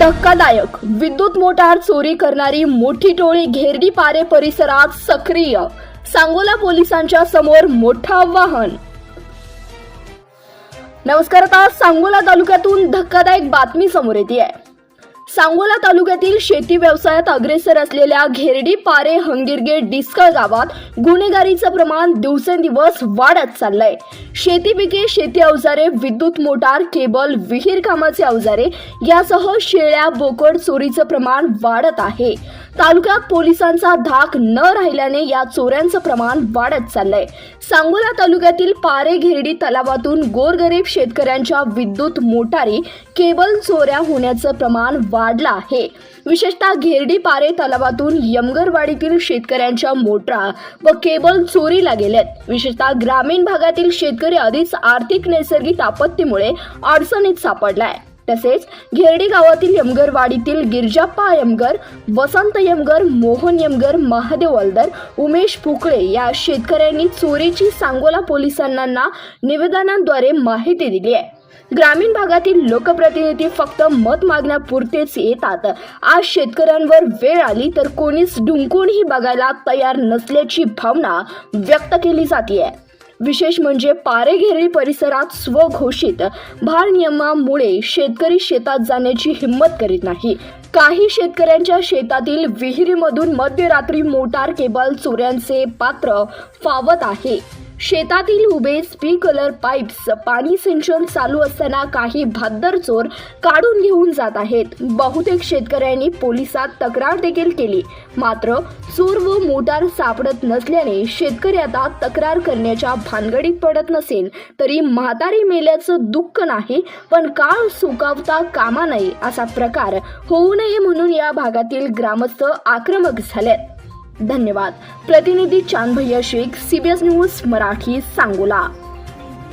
धक्कादायक. विद्युत मोटार चोरी करणारी मोठी टोळी घेरडी पारे परिसरात सक्रिय. सांगोला पोलिसांच्या समोर मोठं आव्हान. नमस्कार आता सांगोला तालुक्यातून धक्कादायक बातमी समोर येते आहे सांगोला तालुक्यातील शेती व्यवसायात अग्रेसर असलेल्या घेरडी पारे हंगीरगे डिस्कळ गावात गुन्हेगारीचं प्रमाण दिवसेंदिवस वाढत चाललंय. शेती पिके शेती अवजारे विद्युत मोटार केबल विहीर कामाचे अवजारे यासह शेळ्या बोकड चोरीचं प्रमाण वाढत आहे. तालुक्यात पोलिसांचा धाक न राहिल्याने या चोऱ्यांचं प्रमाण वाढत चाललंय. सांगोला तालुक्यातील पारे घेरडी तलावातून गोरगरीब शेतकऱ्यांच्या विद्युत मोटारी केबल चोऱ्या होण्याचं प्रमाण वाढलं आहे. विशेषतः घेरडी पारे तलावातून यमगरवाडीतील शेतकऱ्यांच्या मोटरा व केबल चोरीला गेल्यात विशेषतः ग्रामीण भागातील शेतकरी आधीच आर्थिक नैसर्गिक आपत्तीमुळे अडचणीत सापडलाय. तसेच घेरडी गावातील यमगरवाडीतील गिरजाप्पा यमगर वसंत यमगर मोहन यमगर महादेव अलदर उमेश फुकळे या शेतकऱ्यांनी चोरीची सांगोला पोलिसांना निवेदनाद्वारे माहिती दिली आहे. ग्रामीण भागातील लोकप्रतिनिधी फक्त मत मागण्यापुरतेच येतात. आज शेतकऱ्यांवर वेळ आली तर कोणीच ढुंकूनही बघायला तयार नसल्याची भावना व्यक्त केली जाते विशेष म्हणजे पारेघेरी परिसरात स्वघोषित भारनियमामुळे शेतकरी शेतात जाण्याची हिंमत करीत नाही. काही शेतकऱ्यांच्या शेतातील विहिरीमधून मध्यरात्री मोटार केबल चोऱ्यांचे पात्र फावत आहे. शेतातील उभे स्प्रिंकलर पाईप्स पाणी सिंचन चालू असताना काही भाद्दर चोर काढून घेऊन जात आहेत. बहुतेक शेतकऱ्यांनी पोलिसात तक्रार देखील केली. मात्र चोर व मोटार सापडत नसल्याने शेतकरी आता तक्रार करण्याच्या भानगडीत पडत नसेल. तरी म्हातारी मेल्याचं दुःख नाही पण काळ सुकावता कामा नये असा प्रकार होऊ नये म्हणून या भागातील ग्रामस्थ आक्रमक झालेत. धन्यवाद. प्रतिनिधी चांद भैया शेख सीबीएस न्यूज मराठी सांगोला.